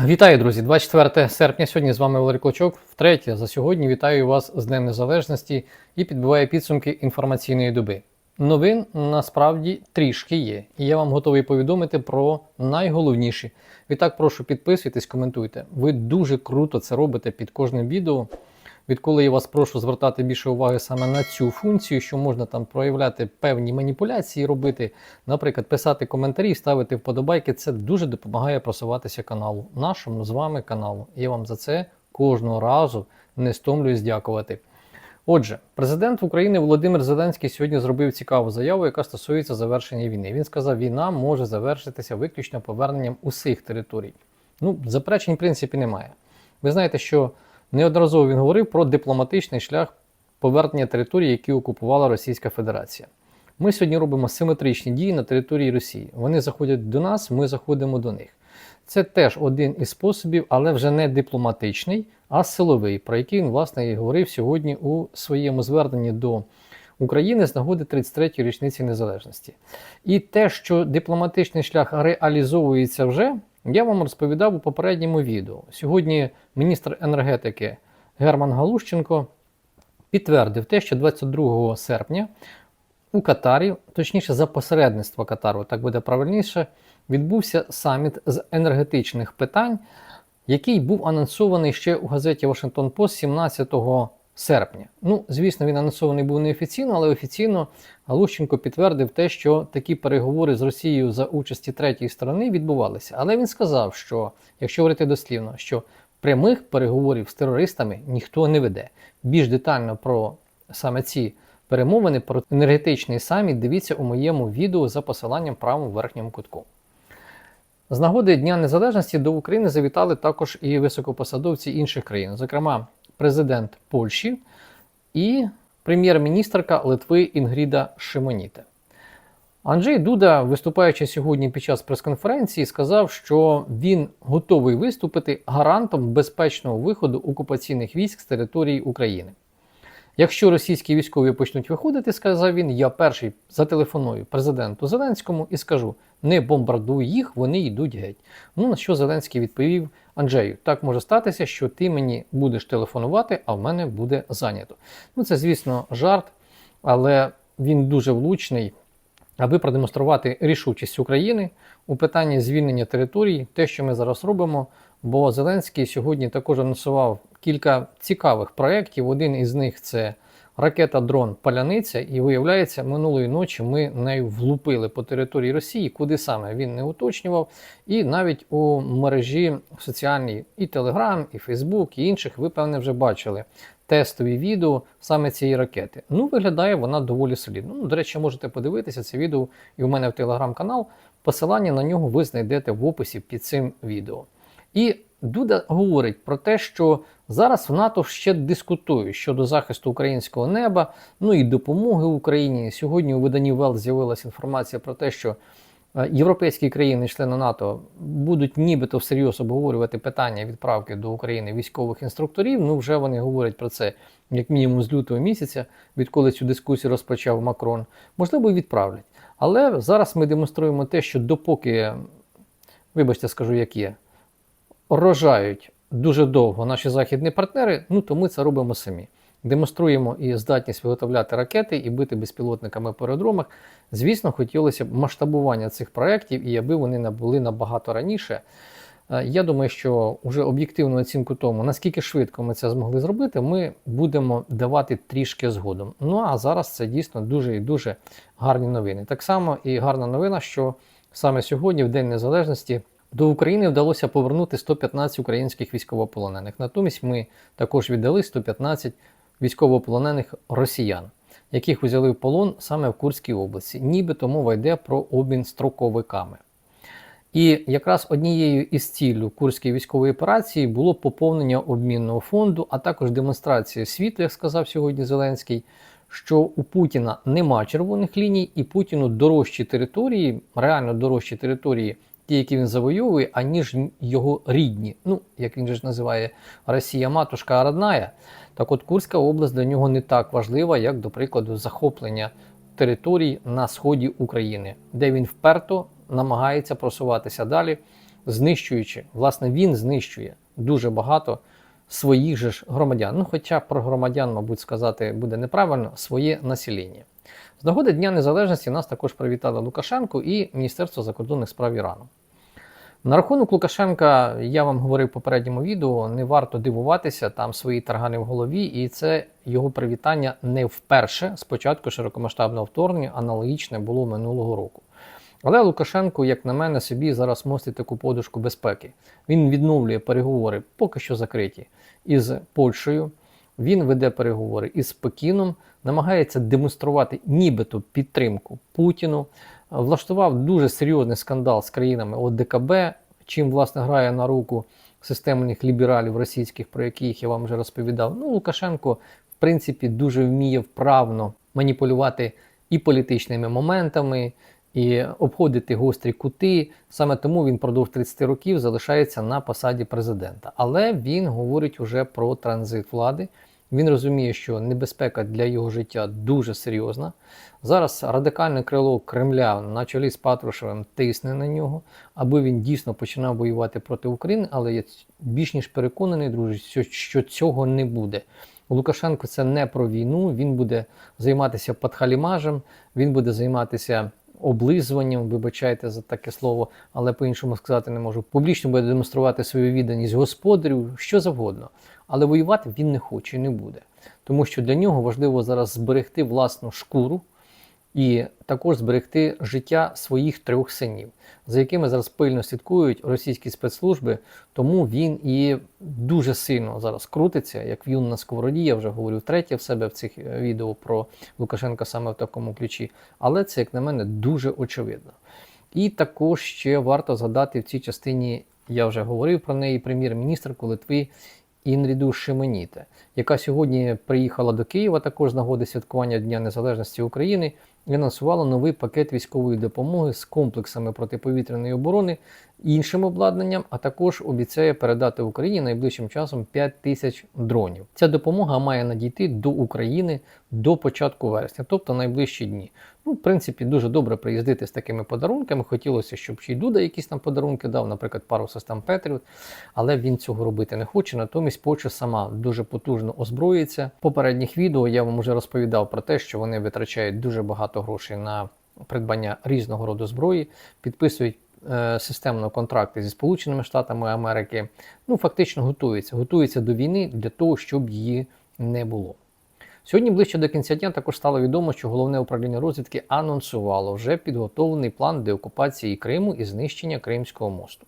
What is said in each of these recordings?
Вітаю, друзі! 24 серпня. Сьогодні з вами Валерій Клочок. Втретє за сьогодні вітаю вас з Днем Незалежності і підбиваю підсумки інформаційної доби. Новин насправді трішки є, і я вам готовий повідомити про найголовніші. Відтак прошу підписуйтесь, коментуйте. Ви дуже круто це робите під кожним відео. Відколи я вас прошу звертати більше уваги саме на цю функцію, що можна там проявляти певні маніпуляції, робити, наприклад, писати коментарі, ставити вподобайки, це дуже допомагає просуватися каналу, нашому з вами каналу. Я вам за це кожного разу не стомлююсь дякувати. Отже, президент України Володимир Зеленський сьогодні зробив цікаву заяву, яка стосується завершення війни. Він сказав, війна може завершитися виключно поверненням усіх територій. Ну, заперечень, в принципі, немає. Ви знаєте, що неодноразово він говорив про дипломатичний шлях повернення територій, які окупувала Російська Федерація. Ми сьогодні робимо симетричні дії на території Росії. Вони заходять до нас, ми заходимо до них. Це теж один із способів, але вже не дипломатичний, а силовий, про який він, власне, і говорив сьогодні у своєму зверненні до України з нагоди 33-ї річниці незалежності. І те, що дипломатичний шлях реалізовується вже, я вам розповідав у попередньому відео. Сьогодні міністр енергетики Герман Галущенко підтвердив те, що 22 серпня у Катарі, точніше за посередництва Катару, так буде правильніше, відбувся саміт з енергетичних питань, який був анонсований ще у газеті Washington Post 17 серпня. Ну, звісно, він анонсований був неофіційно, але офіційно Галущенко підтвердив те, що такі переговори з Росією за участі третьої сторони відбувалися. Але він сказав, що, якщо говорити дослівно, що прямих переговорів з терористами ніхто не веде. Більш детально про саме ці перемовини, про енергетичний саміт, дивіться у моєму відео за посиланням правому верхньому кутку. З нагоди Дня Незалежності до України завітали також і високопосадовці інших країн, зокрема, президент Польщі і прем'єр-міністрка Литви Інгріда Шимоніте. Анджей Дуда, виступаючи сьогодні під час прес-конференції, сказав, що він готовий виступити гарантом безпечного виходу окупаційних військ з території України. Якщо російські військові почнуть виходити, сказав він, я перший зателефоную президенту Зеленському і скажу: не бомбардуй їх, вони йдуть геть. Ну на що Зеленський відповів Анджею: так може статися, що ти мені будеш телефонувати, а в мене буде зайнято. Ну це, звісно, жарт, але він дуже влучний, аби продемонструвати рішучість України у питанні звільнення територій, те, що ми зараз робимо. Бо Зеленський сьогодні також анонсував кілька цікавих проєктів. Один із них це ракета дрон Паляниця. І виявляється, минулої ночі ми нею влупили по території Росії, куди саме він не уточнював. І навіть у мережі соціальній і Telegram, і Facebook, і інших, ви, певне, вже бачили тестові відео саме цієї ракети. Ну, виглядає вона доволі солідно. Ну, до речі, можете подивитися це відео і у мене в телеграм-канал. Посилання на нього ви знайдете в описі під цим відео. І Дуда говорить про те, що зараз в НАТО ще дискутують щодо захисту українського неба, ну і допомоги Україні. Сьогодні у виданні Вел з'явилася інформація про те, що е, європейські країни-члени НАТО будуть нібито всерйоз обговорювати питання відправки до України військових інструкторів. Ну вже вони говорять про це як мінімум з лютого місяця, відколи цю дискусію розпочав Макрон. Можливо, відправлять. Але зараз ми демонструємо те, що допоки, вибачте, скажу, як є рожають дуже довго наші західні партнери, ну то ми це робимо самі. Демонструємо і здатність виготовляти ракети і бити безпілотниками по аеродромах. Звісно, хотілося б масштабування цих проєктів і аби вони були набагато раніше. Е, Я думаю, що вже об'єктивну оцінку тому, наскільки швидко ми це змогли зробити, ми будемо давати трішки згодом. Ну а зараз це дійсно дуже і дуже гарні новини. Так само і гарна новина, що саме сьогодні, в День Незалежності, до України вдалося повернути 115 українських військовополонених. Натомість ми також віддали 115 військовополонених росіян, яких взяли в полон саме в Курській області. Нібито мова йде про обмін строковиками. І якраз однією із цілей Курської військової операції було поповнення обмінного фонду, а також демонстрація світу, як сказав сьогодні Зеленський, що у Путіна нема червоних ліній, і Путіну дорожчі території, реально дорожчі території ті, які він завойовує, аніж його рідні. Ну, як він же ж називає Росія матушка родная. Так от Курська область для нього не так важлива, як, до прикладу, захоплення територій на сході України, де він вперто намагається просуватися далі знищуючи, власне, він знищує дуже багато своїх же ж громадян. Ну, хоча про громадян, мабуть, сказати буде неправильно, своє населення. З нагоди Дня Незалежності нас також привітали Лукашенко і Міністерство закордонних справ Ірану. На рахунок Лукашенка я вам говорив в попередньому відео, не варто дивуватися, там свої таргани в голові, і це його привітання не вперше. Спочатку широкомасштабного вторгнення аналогічне було минулого року. Але Лукашенко, як на мене, собі зараз мостить таку подушку безпеки. Він відновлює переговори, поки що закриті, із Польщею. Він веде переговори із Пекіном, намагається демонструвати нібито підтримку Путіну. Влаштував дуже серйозний скандал з країнами ОДКБ, чим власне грає на руку системних лібералів російських, про яких я вам вже розповідав. Ну, Лукашенко, в принципі, дуже вміє вправно маніпулювати і політичними моментами, і обходити гострі кути. Саме тому він продовж 30 років залишається на посаді президента. Але він говорить уже про транзит влади. Він розуміє, що небезпека для його життя дуже серйозна. Зараз радикальне крило Кремля на чолі з Патрушевим тисне на нього, аби він дійсно починав воювати проти України, але я більш ніж переконаний, друзі, що цього не буде. Лукашенко це не про війну, він буде займатися падхалімажем, він буде займатися облизуванням, вибачайте за таке слово, але по-іншому сказати не можу. Публічно буде демонструвати свою відданість господарю, що завгодно. Але воювати він не хоче і не буде. Тому що для нього важливо зараз зберегти власну шкуру і також зберегти життя своїх трьох синів, за якими зараз пильно слідкують російські спецслужби. Тому він і дуже сильно зараз крутиться, як в'юн на сковороді. Я вже говорю втретє в себе в цих е, відео про Лукашенка саме в такому ключі. Але це, як на мене, дуже очевидно. І також ще варто згадати в цій частині, я вже говорив про неї, прем'єр-міністрку Литви Інріду Шеменіте, яка сьогодні приїхала до Києва також з нагоди святкування Дня Незалежності України і анонсувала новий пакет військової допомоги з комплексами протиповітряної оборони, іншим обладнанням, а також обіцяє передати Україні найближчим часом 5 тисяч дронів. Ця допомога має надійти до України до початку вересня, тобто найближчі дні. Ну, в принципі, дуже добре приїздити з такими подарунками. Хотілося, щоб ще й Дуда якісь там подарунки дав, наприклад, пару систем Петріот, але він цього робити не хоче. Натомість Польща сама дуже потужно озброїться. В попередніх відео я вам вже розповідав про те, що вони витрачають дуже багато грошей на придбання різного роду зброї, підписують. е, Системно контракти зі Сполученими Штатами Америки, ну фактично готуються, готуються до війни для того, щоб її не було. Сьогодні ближче до кінця дня також стало відомо, що головне управління розвідки анонсувало вже підготовлений план деокупації Криму і знищення Кримського мосту.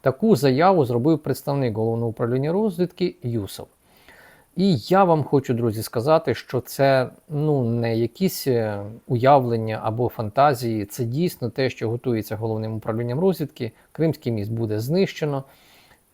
Таку заяву зробив представник головного управління розвідки Юсов. І я вам хочу, друзі, сказати, що це ну, не якісь е, уявлення або фантазії, це дійсно те, що готується головним управлінням розвідки. Кримський міст буде знищено.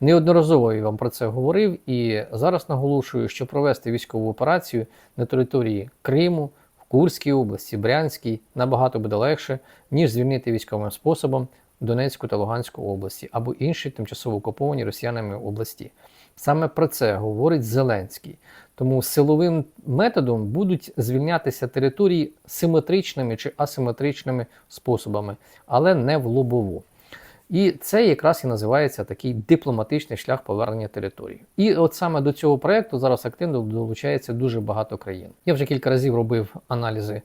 Неодноразово я вам про це говорив і зараз наголошую, що провести військову операцію на території Криму, в Курській області, Брянській набагато буде легше, ніж звільнити військовим способом Донецьку та Луганську області або інші тимчасово окуповані росіянами області. Саме про це говорить Зеленський. Тому силовим методом будуть звільнятися території симетричними чи асиметричними способами, але не в лобову. І це якраз і називається такий дипломатичний шлях повернення території. І от саме до цього проєкту зараз активно долучається дуже багато країн. Я вже кілька разів робив аналізи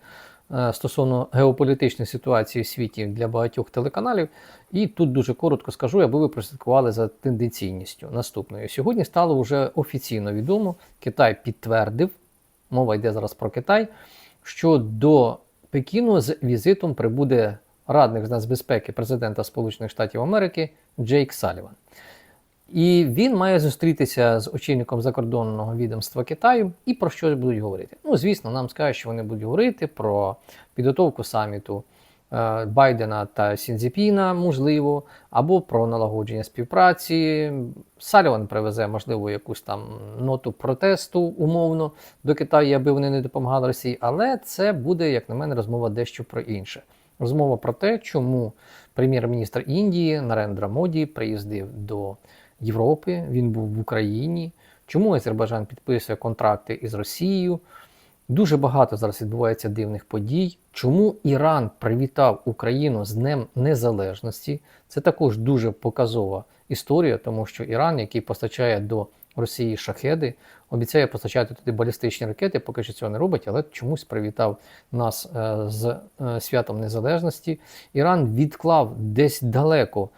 е, стосовно геополітичної ситуації в світі для багатьох телеканалів. І тут дуже коротко скажу, аби ви прослідкували за тенденційністю наступною. Сьогодні стало вже офіційно відомо, Китай підтвердив, мова йде зараз про Китай, що до Пекіну з візитом прибуде радник з нацбезпеки президента Сполучених Штатів Америки Джейк Саліван. І він має зустрітися з очільником закордонного відомства Китаю і про що будуть говорити. Ну, звісно, нам скажуть, що вони будуть говорити про підготовку саміту е, Байдена та Сінзіпіна, можливо, або про налагодження співпраці. Саліван привезе, можливо, якусь там ноту протесту умовно до Китаю, аби вони не допомагали Росії. Але це буде, як на мене, розмова дещо про інше. Розмова про те, чому прем'єр-міністр Індії Нарендра Моді приїздив до Європи, він був в Україні, чому Азербайджан підписує контракти із Росією, Дуже багато зараз відбувається дивних подій. Чому Іран привітав Україну з Днем Незалежності? Це також дуже показова історія, тому що Іран, який постачає до Росії шахеди, обіцяє постачати туди балістичні ракети, поки що цього не робить, але чомусь привітав нас е, з е, святом незалежності. Іран відклав десь далеко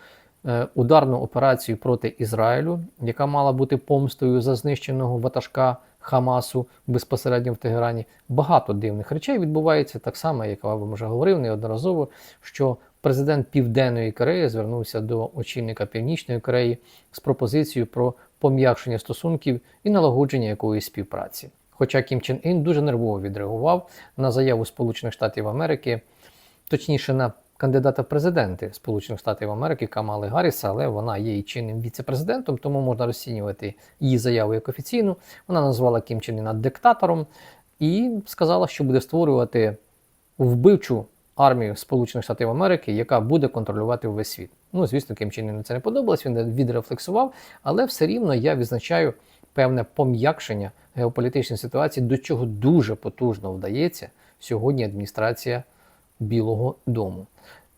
е, ударну операцію проти Ізраїлю, яка мала бути помстою за знищеного ватажка Хамасу безпосередньо в Тегерані. Багато дивних речей відбувається так само, як я вам вже говорив неодноразово, що президент Південної Кореї звернувся до очільника Північної Кореї з пропозицією про пом'якшення стосунків і налагодження якоїсь співпраці. Хоча Кім Чен Ін дуже нервово відреагував на заяву Сполучених Штатів Америки, точніше на кандидата в президенти Сполучених Штатів Америки Камали Гарріса, але вона є і чинним віце-президентом, тому можна розцінювати її заяву як офіційну. Вона назвала Кім Чен Іна диктатором і сказала, що буде створювати вбивчу армію Сполучених Штатів Америки, яка буде контролювати увесь світ. Ну, звісно, Ким Чен Іну це не подобалось, він відрефлексував, але все рівно я відзначаю певне пом'якшення геополітичної ситуації, до чого дуже потужно вдається сьогодні адміністрація Білого Дому.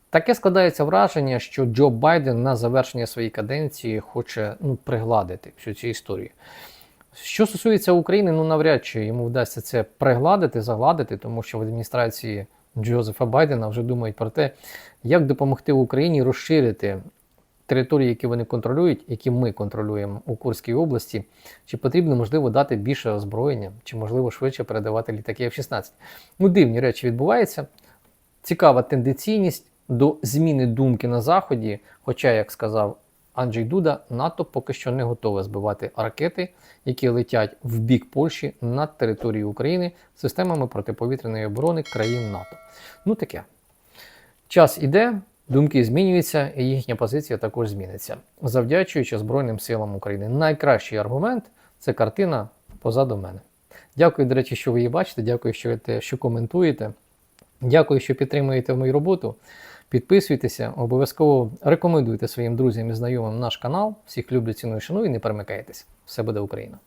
Таке складається враження, що Джо Байден на завершення своєї каденції хоче ну, пригладити всю цю історію. Що стосується України, ну навряд чи йому вдасться це пригладити, загладити, тому що в адміністрації Джозефа Байдена вже думають про те, як допомогти Україні розширити території, які вони контролюють, які ми контролюємо у Курській області, чи потрібно, можливо, дати більше озброєння, чи можливо швидше передавати літаки F-16. Ну, дивні речі відбуваються. Цікава тенденційність до зміни думки на Заході, хоча, як сказав Анджей Дуда, НАТО поки що не готове збивати ракети, які летять в бік Польщі над територією України системами протиповітряної оборони країн НАТО. Ну таке. Час іде, думки змінюються, і їхня позиція також зміниться. Завдячуючи Збройним силам України. Найкращий аргумент це картина позаду мене. Дякую, до речі, що ви її бачите. Дякую, що, що коментуєте. Дякую, що підтримуєте мою роботу. Підписуйтеся, обов'язково рекомендуйте своїм друзям і знайомим наш канал. Всіх люблю, ціную, шаную і не перемикайтесь. Все буде Україна!